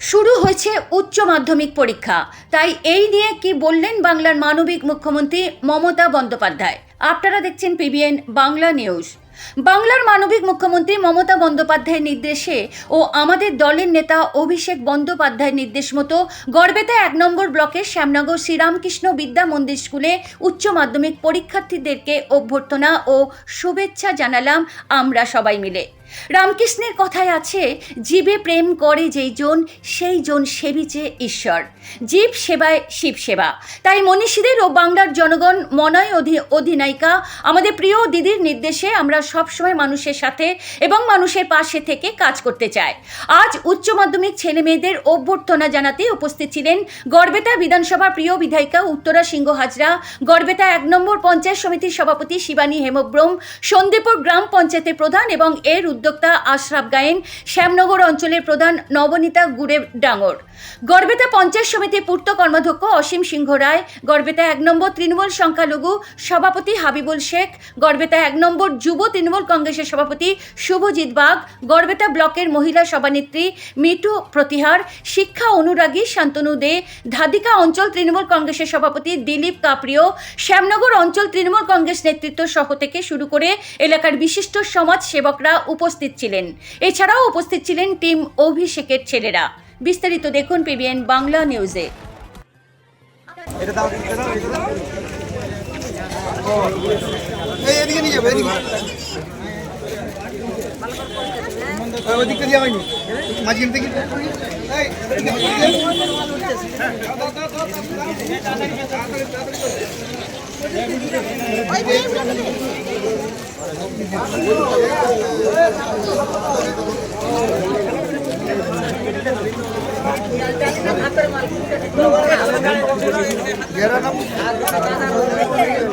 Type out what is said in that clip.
শুরু হয়েছে উচ্চ মাধ্যমিক পরীক্ষা। তাই এই নিয়ে কি বললেন বাংলার মানবিক মুখ্যমন্ত্রী মমতা বন্দ্যোপাধ্যায়? আপনারা দেখছেন পিবিএন বাংলা নিউজ। বাংলার মানবিক মুখ্যমন্ত্রী মমতা বন্দ্যোপাধ্যায়ের নির্দেশে ও আমাদের দলের নেতা অভিষেক বন্দ্যোপাধ্যায়ের নির্দেশ মতো গড়বেতা এক নম্বর ব্লকের শ্যামনগর শ্রীরামকৃষ্ণ বিদ্যা মন্দির স্কুলে উচ্চ মাধ্যমিক পরীক্ষার্থীদেরকে অভ্যর্থনা ও শুভেচ্ছা জানালাম আমরা সবাই মিলে। রামকৃষ্ণের কথায় আছে, জীবে প্রেম করে যেই জন, সেই জন সেবিছে ঈশ্বর। জীব সেবায় শিব সেবা। তাই মনীষীদের ও বাংলার জনগণ মনয় অধি, অধিনায়িকা, আমাদের প্রিয় দিদির নির্দেশে আমরা সবসময় মানুষের সাথে এবং মানুষের পাশে থেকে কাজ করতে চাই। আজ উচ্চ মাধ্যমিক ছেলে মেয়েদের অভ্যর্থনা জানাতে উপস্থিত ছিলেন গড়বেতা বিধানসভার প্রিয় বিধায়িকা উত্তরা সিংহ হাজরা, গড়বেতা এক নম্বর পঞ্চায়েত সমিতির সভাপতি শিবানী হেমব্রম, সন্দীপুর গ্রাম পঞ্চায়েতের প্রধান এবং এর উদ্যোক্তা আশরাফ গায়েন শ্যামনগর অঞ্চলের প্রধান নবনীতা গুড়ে ডাঙর। গড়বেতা পঞ্চায়েত সমিতির পূর্ত কর্মাধ্যক্ষ অসীম সিংহ রায়, গড়বেতা এক নম্বর তৃণমূল সংখ্যালঘু সভাপতি হাবিবুল শেখ, গড়বেতা এক নম্বর যুব তৃণমূল কংগ্রেসের সভাপতি শুভজিৎ বাগ, গড়বেতা ব্লকের মহিলা সভানেত্রী মিঠু প্রতিহার, শিক্ষা অনুরাগী শান্তনু দে, ধাদিকা অঞ্চল তৃণমূল কংগ্রেসের সভাপতি দিলীপ কাপ্রিয়, শ্যামনগর অঞ্চল তৃণমূল কংগ্রেস নেতৃত্ব সহ থেকে শুরু করে এলাকার বিশিষ্ট সমাজ সেবকরা উপস্থিত ছিলেন। এছাড়াও উপস্থিত ছিলেন টিম অভিষেকের ছেলেরা। বিস্তারিত দেখুন পিবিএন বাংলা নিউজে। ওই ওদিকটা